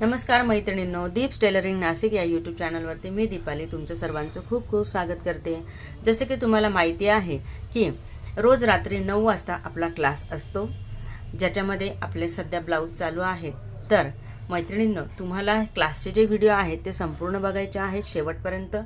नमस्कार मैत्रिणींनो दीप्स टेलरिंग नाशिक या यूट्यूब चॅनलवरती मी दीपाली तुमचं सर्वांचं खूप खूप स्वागत करते. जसे की तुम्हाला माहिती आहे की रोज रात्री नऊ वाजता आपला क्लास असतो ज्याच्यामध्ये आपले सध्या ब्लाऊज चालू आहेत. तर मैत्रिणींनो तुम्हाला क्लासचे जे व्हिडिओ आहेत ते संपूर्ण बघायचे आहेत शेवटपर्यंत.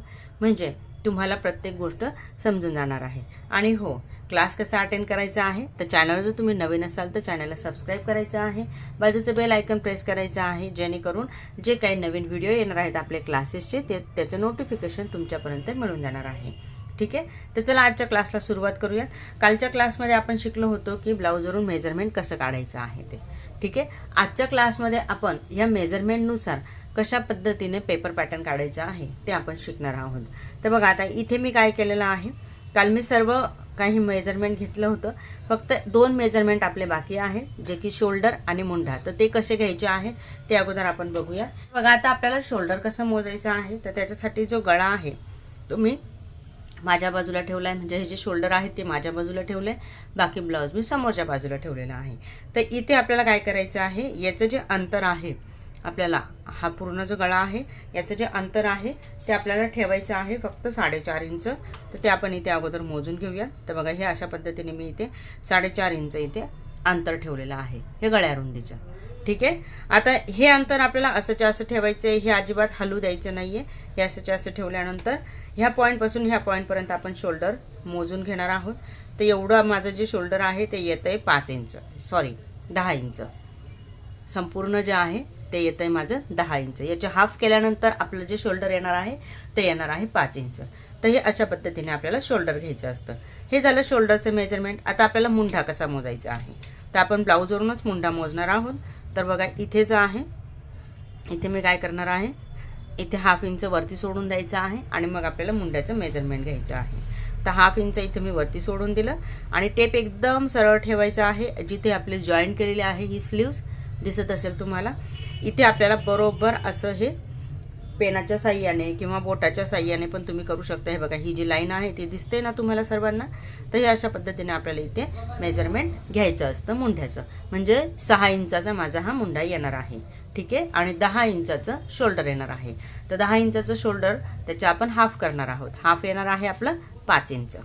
म्हणजे तुम्हाला प्रत्येक गोष्ट समजून जाणार आहे. आणि हो क्लास कसा अटेंड करायचा आहे? तर चॅनलवर जर तुम्ही नवीन असाल तर चॅनलला सबस्क्राईब करायचं आहे. बाजूचं बेल आयकन प्रेस करायचं आहे जेणेकरून जे काही नवीन व्हिडिओ येणार आहेत आपले क्लासेसचे ते त्याचं नोटिफिकेशन तुमच्यापर्यंत मिळून जाणार आहे. ठीक आहे? तर चला आजच्या क्लासला सुरुवात करूयात. कालच्या क्लासमध्ये आपण शिकलो होतो की ब्लाऊजवरून मेजरमेंट कसं काढायचं आहे ते. ठीक आहे? आजच्या क्लासमध्ये आपण या मेजरमेंटनुसार कशा पद्धतीने पेपर पॅटर्न काढायचं आहे ते आपण शिकणार आहोत. तर बघा आता इथे मी काय केलेलं आहे? काल मी सर्व काही मेजरमेंट घेतलं होतं. फक्त दोन मेजरमेंट आपले बाकी आहेत जे की शोल्डर आणि मुंढा. तर ते कसे घ्यायचे आहेत ते अगोदर आपण बघूया. बघा आता आपल्याला शोल्डर कसं मोजायचं आहे तर त्याच्यासाठी जो गळा आहे तो मी माझ्या बाजूला ठेवला आहे म्हणजे हे जे शोल्डर आहेत ते माझ्या बाजूला ठेवले बाकी ब्लाऊज मी समोरच्या बाजूला ठेवलेला आहे. तर इथे आपल्याला काय करायचं आहे याचं जे अंतर आहे आपल्याला हा पूर्ण जो गळा आहे याचं जे अंतर आहे ते आपल्याला ठेवायचं आहे फक्त साडेचार इंच. तर ते आपण इथे अगोदर मोजून घेऊया. तर बघा हे अशा पद्धतीने मी इथे साडेचार इंच इथे अंतर ठेवलेलं आहे. हे गळ्या रुंदीचं. ठीक आहे? आता हे अंतर आपल्याला असंच्या असं ठेवायचं आहे हे अजिबात हलू द्यायचं नाही आहे हे असंच्या असं ठेवल्यानंतर ह्या पॉईंटपासून ह्या पॉईंटपर्यंत आपण शोल्डर मोजून घेणार आहोत. तर एवढं माझं जे शोल्डर आहे ते येतं आहे पाच इंच. सॉरी दहा इंच. संपूर्ण जे आहे ते येतं आहे माझं दहा इंच. याचे हाफ केल्यानंतर आपलं जे शोल्डर येणार आहे ते येणार आहे पाच इंच. तर हे अशा पद्धतीने आपल्याला शोल्डर घ्यायचं असतं. हे झालं शोल्डरचं मेजरमेंट आता आपल्याला मुंढा कसा मोजायचा आहे? तर आपण ब्लाऊजवरूनच मुंढा मोजणार आहोत. तर बघा इथे जो आहे इथे मी काय करणार आहे? इथे हाफ इंच वरती सोडून द्यायचं आहे आणि मग आपल्याला मुंड्याचं मेजरमेंट घ्यायचं आहे. तर हाफ इंच इथे मी वरती सोडून दिलं आणि टेप एकदम सरळ ठेवायचं आहे. जिथे आपले जॉईंट केलेले आहे ही स्लीव्स दिसत असेल तुम्हाला. इथे आपल्याला बरोबर असं हे पेनाच्या साह्याने किंवा बोटाच्या साह्याने पण तुम्ही करू शकता. हे बघा ही जी लाईन आहे ती दिसते ना तुम्हाला सर्वांना? तर हे अशा पद्धतीने आपल्याला इथे मेजरमेंट घ्यायचं असतं मुंढ्याचं. म्हणजे सहा इंचाचा माझा हा मुंडा येणार आहे. ठीक आहे? आणि दहा इंचाचं शोल्डर येणार आहे. तर दहा इंचाचं शोल्डर त्याचं आपण हाफ करणार आहोत. हाफ येणार आहे आपलं पाच इंच.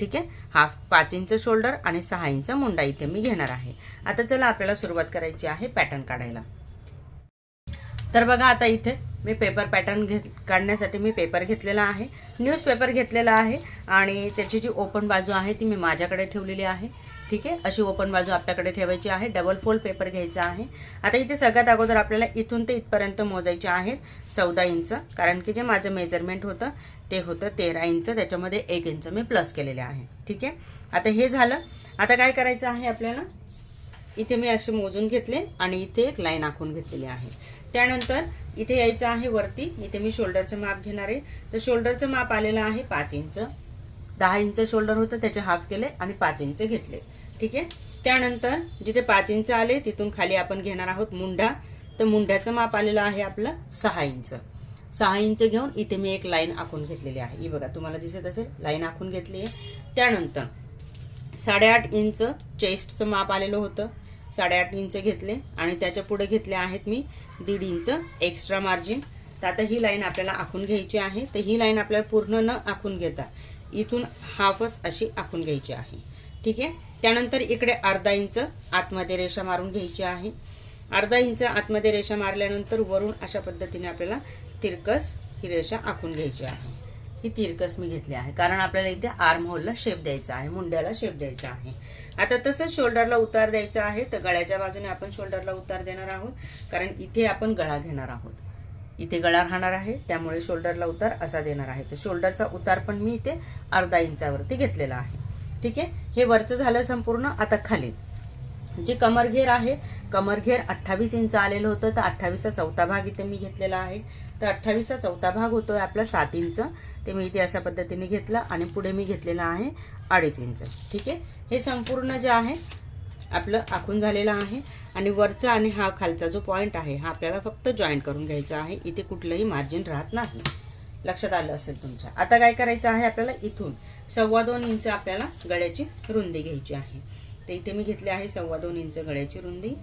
ठीक आहे? हाफ पाच इंच शोल्डर आणि सहा इंच मुंडा इथे मी घेणार आहे. आता चला आपल्याला सुरुवात करायची आहे पॅटर्न काढायला. तर बघा आता इथे मी पेपर पॅटर्न घेत काढण्यासाठी मी पेपर घेतलेला आहे. न्यूजपेपर घेतलेला आहे आणि त्याची जी ओपन बाजू आहे ती मी माझ्याकडे ठेवलेली आहे. ठीक आहे? अशी ओपन बाजू आपल्याकडे ठेवायची आहे. डबल फोल्ड पेपर घ्यायचा आहे. आता इथे सगळ्यात अगोदर आपल्याला इथून ते इथपर्यंत मोजायचे आहेत चौदा इंच. कारण की जे माझं मेजरमेंट होतं ते होतं तेरा इंच. त्याच्यामध्ये एक इंच मी प्लस केलेले आहे. ठीक आहे? आता हे झालं. आता काय करायचं आहे आपल्याला? इथे मी असे मोजून घेतले आणि इथे एक लाईन आखून घेतलेली आहे. त्यानंतर इथे यायचं आहे वरती. इथे मी शोल्डरचं माप घेणार आहे. तर शोल्डरचं माप आलेलं आहे पाच इंच. दहा इंच शोल्डर होतं त्याचे हाफ केले आणि पाच इंच घेतले. ठीक आहे? त्यानंतर जिथे पाच इंच आले तिथून खाली आपण घेणार आहोत मुंडा. तर मुंड्याचं माप आलेलं आहे आपलं सहा इंच. सहा इंच घेऊन इथे मी एक लाईन आखून घेतलेली आहे. ही बघा तुम्हाला दिसत असेल लाईन आखून घेतली आहे. त्यानंतर साडेआठ इंच चेस्टचं माप आलेलं होतं. साडेआठ इंच घेतले आणि त्याच्या पुढे घेतले आहेत मी दीड इंच एक्स्ट्रा मार्जिन. तर आता ही लाईन आपल्याला आखून घ्यायची आहे. तर ही लाईन आपल्याला पूर्ण न आखून घेता इथून हाफच अशी आखून घ्यायची आहे. ठीक आहे? त्यानंतर इकडे अर्धा इंच आतमध्ये रेषा मारून घ्यायची आहे. अर्धा इंच आतमध्ये रेषा मारल्यानंतर वरून अशा पद्धतीने आपल्याला तिरकस ही रेषा आखून घ्यायची आहे. ही तिरकस मी घेतली आहे. कारण आपल्याला इथे आर्म होलला शेप द्यायचा आहे मुंड्याला शेप द्यायचा आहे. आता तसंच शोल्डरला उतार द्यायचा आहे. तर गळ्याच्या बाजूने आपण शोल्डरला उतार देणार आहोत. कारण इथे आपण गळा घेणार आहोत. इथे गळा राहणार आहे. त्यामुळे शोल्डरला उतार असा देणार आहे. तर शोल्डरचा उतार पण मी इथे अर्धा इंचावरती घेतलेला आहे. ठीक आहे? हे वरचं झालं संपूर्ण आता खाली. जे कमरघेर आहे कमरघेर अठ्ठावीस इंच आलेलं होतं तर अठ्ठावीसचा चौथा भाग इथे मी घेतलेला आहे. तर अठ्ठावीसचा चौथा भाग होतो आहे आपला सात इंच. ते मी इथे अशा पद्धतीने घेतलं आणि पुढे मी घेतलेलं आहे अडीच इंच. ठीक आहे? हे संपूर्ण जे आहे आपलं आखून झालेलं आहे. आणि वरचा आणि हा खालचा जो पॉईंट आहे हा आपल्याला फक्त जॉईंट करून घ्यायचा आहे. इथे कुठलंही मार्जिन राहत नाही. लक्षात आलं असेल तुमच्या. आता काय करायचं आहे आपल्याला? इथून. सव्वा दोन इंच आपल्याला गळ्याची रुंदी घ्यायची आहे. तर इथे मी घेतली आहे सव्वा दोन इंच गळ्याची रुंदी.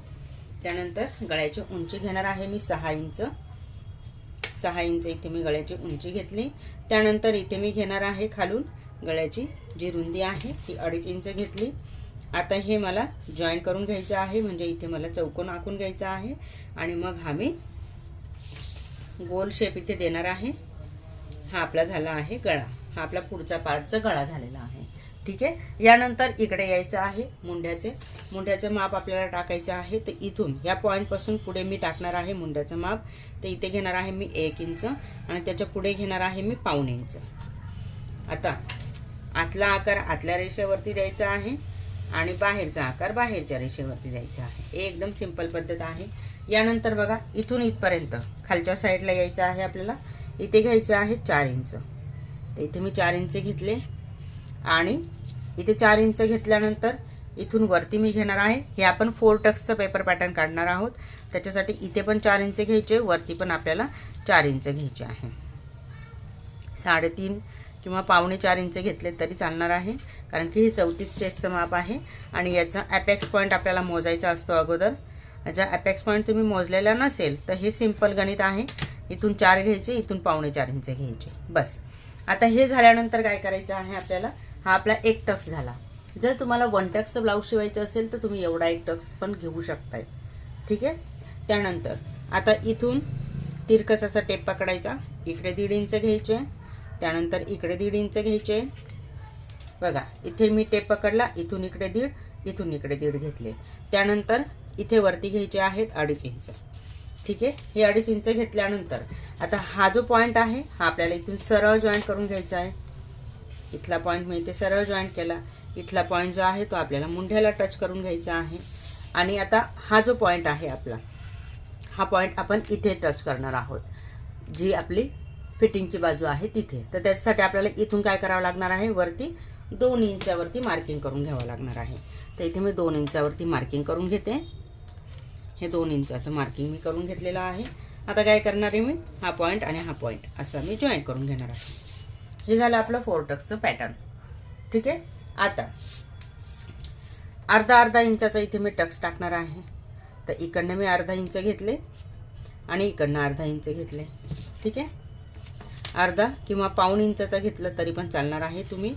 त्यानंतर गळ्याची उंची घेणार आहे मी सहा इंच. सहा इंच इथे मी गळ्याची उंची घेतली. त्यानंतर इथे मी घेणार आहे खालून गळ्याची जी रुंदी आहे ती अडीच इंच घेतली. आता हे मला जॉईन करून घ्यायचं आहे म्हणजे इथे मला चौकोन आखून घ्यायचा आहे. आणि मग हा मी गोल शेप इथे देणार आहे. हा आपला झाला आहे गळा. हा आपला पुढचा पार्टचा गळा झालेला आहे. ठीक आहे? यानंतर इकडे यायचं आहे मुंड्याचे. मुंड्याचं माप आपल्याला टाकायचं आहे. तर इथून या पॉईंटपासून पुढे मी टाकणार आहे मुंड्याचं माप. तर इथे घेणार आहे मी एक इंच आणि त्याच्या पुढे घेणार आहे मी पाऊण इंच. आता आतला आकार आतल्या रेषेवरती द्यायचा आहे आणि बाहेरचा आकार बाहेरच्या रेषेवरती द्यायचा आहे. हे एकदम सिंपल पद्धत आहे. यानंतर बघा इथून इथपर्यंत खालच्या साईडला यायचं आहे आपल्याला. इथे घ्यायचे आहे चार इंच. तर इथे मी चार इंच घेतले. आणि इथे चार इंच घेतल्यानंतर इथून वरती मी घेणार आहे. हे आपण फोर टक्सचं पेपर पॅटर्न काढणार आहोत. त्याच्यासाठी इथे पण चार इंच घ्यायचे वरती पण आपल्याला चार इंच घ्यायचे आहे. साडेतीन किंवा पावणे चार इंच घेतले तरी चालणार आहे. कारण की हे चौतीस चेस्टचं माप आहे. आणि याचा ॲपॅक्स पॉईंट आपल्याला मोजायचा असतो अगोदर. याचा ॲपॅक्स पॉईंट तुम्ही मोजलेला नसेल तर हे सिंपल गणित आहे. इथून चार घ्यायचे इथून पावणे चार इंच घ्यायचे. बस. आता हे झाल्यानंतर काय करायचं आहे आपल्याला? हा आपला एक टक्स झाला. जर तुम्हाला वन टक्सचं ब्लाऊज शिवायचं असेल तर तुम्ही एवढा एक टक्स पण घेऊ शकताय. ठीक आहे? त्यानंतर आता इथून तिरकस असा टेप पकडायचा. इकडे दीड इंच घ्यायचे. त्यानंतर इकडे दीड इंच घ्यायचे. बघा इथे मी टेप पकडला. इथून इकडे दीड इथून इकडे दीड घेतले. त्यानंतर इथे वरती घ्यायचे आहेत अडीच इंच. ठीक आहे? हे अडीच इंच घेतल्यानंतर. आता हा जो पॉईंट आहे हा आपल्याला इथून सरळ जॉईंट करून घ्यायचा आहे. इथला पॉईंट मी इथे सरळ जॉईंट केला. इथला पॉईंट जो आहे तो आपल्याला मुंढ्याला टच करून घ्यायचा आहे. आणि आता हा जो पॉईंट आहे आपला हा पॉईंट आपण इथे टच करणार आहोत. जी आपली फिटिंगची बाजू आहे तिथे. तर त्याच्यासाठी आपल्याला इथून काय करावं लागणार आहे? वरती दोन इंचावरती मार्किंग करून घ्यावं लागणार आहे. तर इथे मी दोन इंचावरती मार्किंग करून घेते. हे दोन इंचाचं मार्किंग मी करून घेतलेलं आहे. आता काय करणार आहे मी? हा पॉईंट आणि हा पॉईंट असं मी जॉईंट करून घेणार आहे. हे झालं आपलं फोर टक्सचं पॅटर्न ठीक आहे? आता अर्धा अर्धा इंचाचा इथे मी टक्स टाकणार आहे. तर इकडनं मी अर्धा इंच घेतले आणि इकडनं अर्धा इंच घेतले. ठीक आहे? अर्धा किंवा पाऊण इंचाचा घेतलं तरी पण चालणार आहे तुम्ही.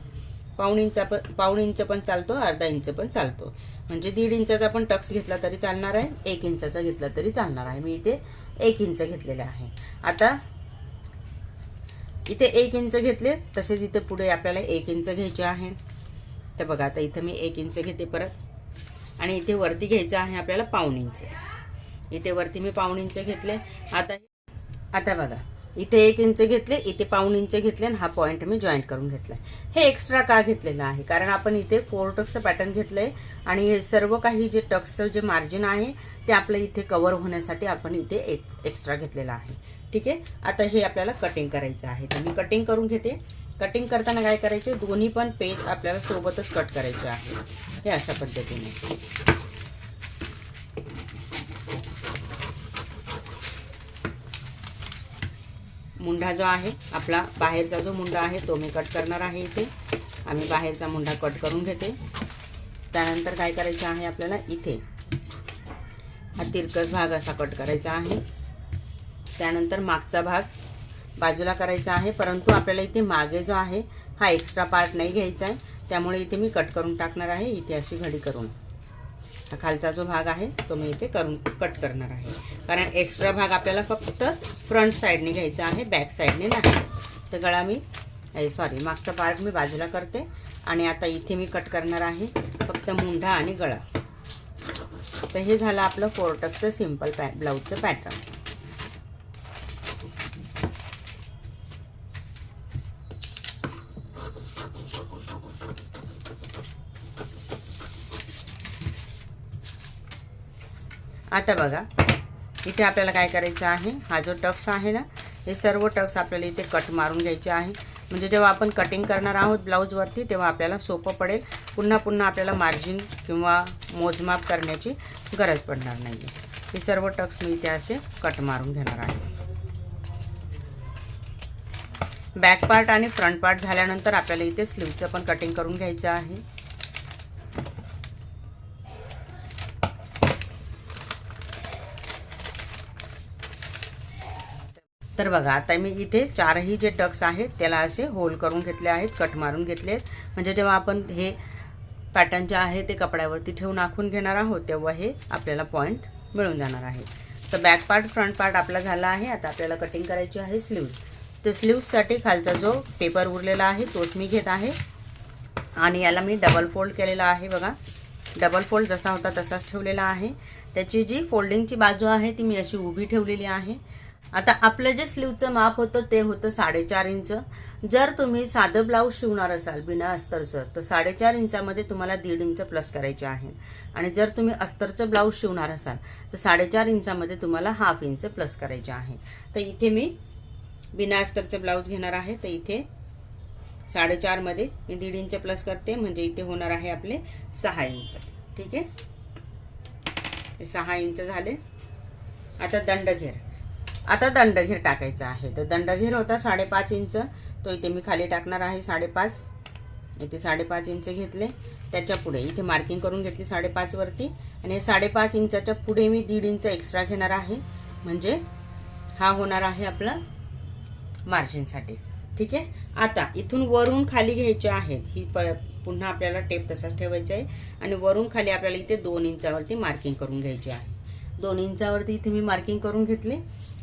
पाऊण इंचा पण पाऊण इंच पण चालतो अर्धा इंच पण चालतो. म्हणजे दीड इंचाचा पण टक्स घेतला तरी चालणार आहे एक इंचाचा घेतला तरी चालणार आहे. मी इथे एक इंच घेतलेलं आहे. आता इथे एक इंच घेतले तसेच इथे पुढे आपल्याला एक इंच घ्यायचे आहे. तर बघा आता इथं मी एक इंच घेते परत. आणि इथे वरती घ्यायचं आहे आपल्याला पाऊण इंच. इथे वरती मी पाऊण इंच घेतले. आता आता बघा. इथे एक इंच घेतले इथे पाऊण इंच घेतले आणि हा पॉईंट मी जॉईंट करून घेतला हे एक्स्ट्रा का घेतलेलं आहे? कारण आपण इथे फोर टक्सचं पॅटर्न घेतलं आहे आणि हे सर्व काही जे टक्सचं जे मार्जिन आहे ते आपलं इथे कवर होण्यासाठी आपण इथे एक एक्स्ट्रा घेतलेलं आहे. ठीक आहे? आता हे आपल्याला कटिंग करायचं आहे. तर मी कटिंग करून घेते. कटिंग करताना काय करायचे? दोन्ही पण पेज आपल्याला सोबतच कट करायचे आहे. हे अशा पद्धतीने. मुंडा जो आहे आपला बाहेरचा जो मुंडा आहे तो मी कट करणार आहे इथे. आम्ही बाहेरचा मुंडा कट करून घेते. त्यानंतर काय करायचं आहे आपल्याला इथे. हा तिरकस भाग असा कट करायचा आहे. त्यानंतर मागचा भाग बाजूला करायचा आहे परंतु आपल्याला इथे मागे जो आहे हा एक्स्ट्रा पार्ट नाही घ्यायचा आहे. त्यामुळे इथे मी कट करून टाकणार आहे इथे अशी घडी करून. खालचा जो भाग आहे तो मी इथे करून कट करणार आहे. कारण एक्स्ट्रा भाग आपल्याला फक्त फ्रंट साईडने घ्यायचा आहे बॅक साईडने नाही. तर गळा मी सॉरी मागचा पार्ट मी बाजूला करते आणि आता इथे मी कट करणार आहे फक्त मुंढा आणि गळा. तर हे झालं आपलं फोरटकचं सिंपल पॅ ब्लाऊजचं पॅटर्न आता बघा इथे आपल्याला काय करायचं आहे? हा जो टक्स आहे ना हे सर्व टक्स आपल्याला इथे कट मारून घ्यायचे आहे. म्हणजे जेव्हा आपण कटिंग करणार आहोत ब्लाऊजवरती तेव्हा आपल्याला सोपं पडेल. पुन्हा पुन्हा आपल्याला मार्जिन किंवा मोजमाप करण्याची गरज पडणार नाही हे सर्व टक्स मी इथे असे कट मारून घेणार आहे. बॅक पार्ट आणि फ्रंट पार्ट झाल्यानंतर आपल्याला इथे स्लीवचं पण कटिंग करून घ्यायचं आहे. तर बघा आता मी इथे चारही जे टक्स आहेत त्याला असे होल करून घेतले आहेत कट मारून घेतले आहेत. म्हणजे जेव्हा आपण हे पॅटर्न जे आहे ते कपड्यावरती ठेवून आखून घेणार आहोत तेव्हा हे आपल्याला पॉईंट मिळून जाणार आहे. तर बॅक पार्ट फ्रंट पार्ट आपला झाला आहे. आता आपल्याला कटिंग करायची आहे स्लीव्ज तर स्लीव्जसाठी खालचा जो पेपर उरलेला आहे तोच मी घेत आहे. आणि याला मी डबल फोल्ड केलेला आहे बघा. डबल फोल्ड जसा होता तसाच ठेवलेला आहे. त्याची जी फोल्डिंगची बाजू आहे ती मी अशी उभी ठेवलेली आहे. आता आपलं जे स्लीवचं माप होतं ते होतं साडेचार इंच. जर तुम्ही साधं ब्लाऊज शिवणार असाल बिना अस्तरचं तर साडेचार इंचामध्ये तुम्हाला दीड इंच प्लस करायचे आहे. आणि जर तुम्ही अस्तरचं ब्लाऊज शिवणार असाल तर साडेचार इंचामध्ये तुम्हाला हाफ इंच प्लस करायचे आहे. तर इथे मी बिना अस्तरचं ब्लाऊज घेणार आहे. तर इथे साडेचारमध्ये मी दीड इंच प्लस करते. म्हणजे इथे होणार आहे आपले सहा इंच. ठीक आहे? सहा इंच झाले. आता दंडघेर आता दंडघेर टाकायचा आहे. तर दंडघेर होता साडेपाच इंच. तो इथे मी खाली टाकणार आहे साडेपाच. इथे साडेपाच इंच घेतले. त्याच्या पुढे इथे मार्किंग करून घेतली साडेपाचवरती आणि हे साडेपाच इंचाच्या पुढे मी दीड इंच एक्स्ट्रा घेणार आहे. म्हणजे हा होणार आहे आपला मार्जिनसाठी ठीक आहे? आता इथून वरून खाली घ्यायचे आहेत. ही प पुन्हा आपल्याला टेप तसाच ठेवायचा आहे. आणि वरून खाली आपल्याला इथे दोन इंचावरती मार्किंग करून घ्यायची आहे. दोन इंचावरती इथे मी मार्किंग करून घेतले.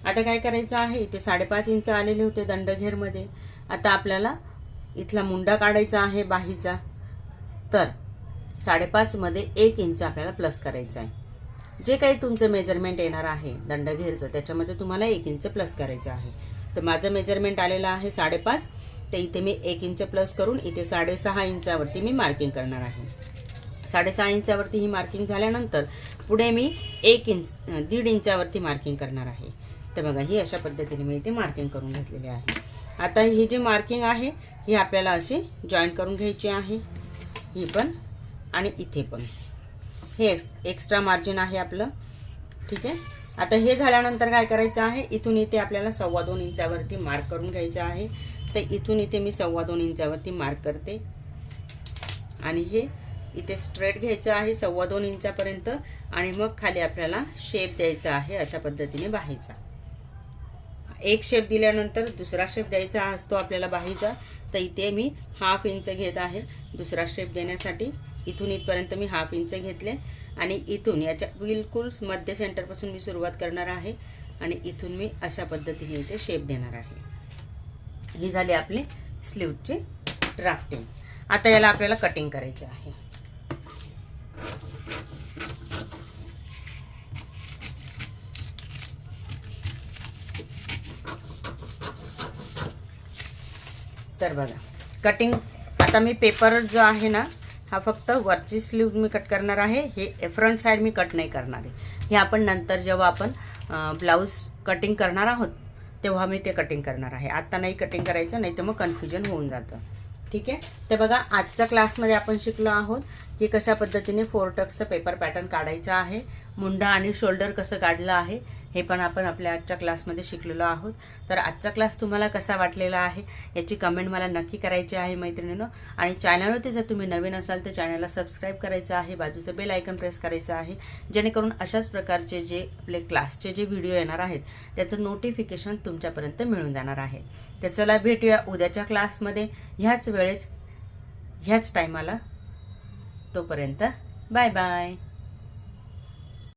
आता काय करायचं आहे? इथे साडेपाच इंच आलेले होते दंडघेरमध्ये. आता आपल्याला इथला मुंडा काढायचा आहे बाहीचा. तर साडेपाचमध्ये एक इंच आपल्याला प्लस करायचा आहे. जे काही तुमचं मेजरमेंट येणार आहे दंडघेरचं त्याच्यामध्ये तुम्हाला एक इंच प्लस करायचं आहे. तर माझं मेजरमेंट आलेलं आहे साडेपाच. तर इथे मी एक इंच प्लस करून इथे साडेसहा इंचावरती मी मार्किंग करणार आहे. साडेसहा इंचावरती ही मार्किंग झाल्यानंतर पुढे मी एक इंच दीड इंचावरती मार्किंग करणार आहे. तर बघा ही अशा पद्धतीने मी इथे मार्किंग करून घेतलेली आहे. आता ही जी मार्किंग आहे ही आपल्याला अशी जॉईंट करून घ्यायची आहे. ही पण आणि इथे पण. हे एक्स एक्स्ट्रा मार्जिन आहे आपलं. ठीक आहे? आता हे झाल्यानंतर काय करायचं आहे? इथून इथे आपल्याला सव्वा दोन इंचावरती मार्क करून घ्यायचं आहे. तर इथून इथे मी सव्वा दोन इंचावरती मार्क करते. आणि हे इथे स्ट्रेट घ्यायचं आहे सव्वा दोन इंचापर्यंत. आणि मग खाली आपल्याला शेप द्यायचा आहे अशा पद्धतीने बाहीचा एक शेप दिल्यानंतर दुसरा शेप द्यायचा असतो आपल्याला बाहीचा. तर इथे मी हाफ इंच घेत आहे. दुसरा शेप देण्यासाठी इथून इथपर्यंत मी हाफ इंच घेतले. आणि इथून याच्या बिलकुल मध्य सेंटरपासून मी सुरुवात करणार आहे. आणि इथून मी अशा पद्धतीने इथे शेप देणार आहे. ही झाली आपली स्लीवची ड्राफ्टिंग आता याला आपल्याला कटिंग करायचं आहे. तर बघा कटिंग आता मी पेपर जो आहे ना हा फक्त वरची स्लीव मी कट करणार आहे हे फ्रंट साईड मी कट नाही करणार आहे. हे आपण नंतर जेव्हा आपण ब्लाऊज कटिंग करणार आहोत तेव्हा मी ते कटिंग करणार आहे. आत्ता नाही कटिंग करायचं नाही तर मग कन्फ्युजन होऊन जातं. ठीक आहे? तर बघा आजच्या क्लासमध्ये आपण शिकलो आहोत की कशा पद्धतीने फोर टक्सचं पेपर पॅटर्न काढायचं आहे मुंडा आणि शोल्डर कसं काढलं आहे हे पण आपण आपल्या आजच्या क्लासमध्ये शिकलेलो आहोत. तर आजचा क्लास तुम्हाला कसा वाटलेला आहे याची कमेंट मला नक्की करायची आहे मैत्रिणीनं. आणि चॅनलवरती जर तुम्ही नवीन असाल तर चॅनलला सबस्क्राईब करायचं आहे बाजूचं बेल आयकन प्रेस करायचं आहे जेणेकरून अशाच प्रकारचे जे आपले क्लासचे जे व्हिडिओ येणार आहेत त्याचं नोटिफिकेशन तुमच्यापर्यंत मिळून जाणार आहे. तर चला भेटूया उद्याच्या क्लासमध्ये. ह्याच वेळेस ह्याच टायमाला. तोपर्यंत बाय बाय.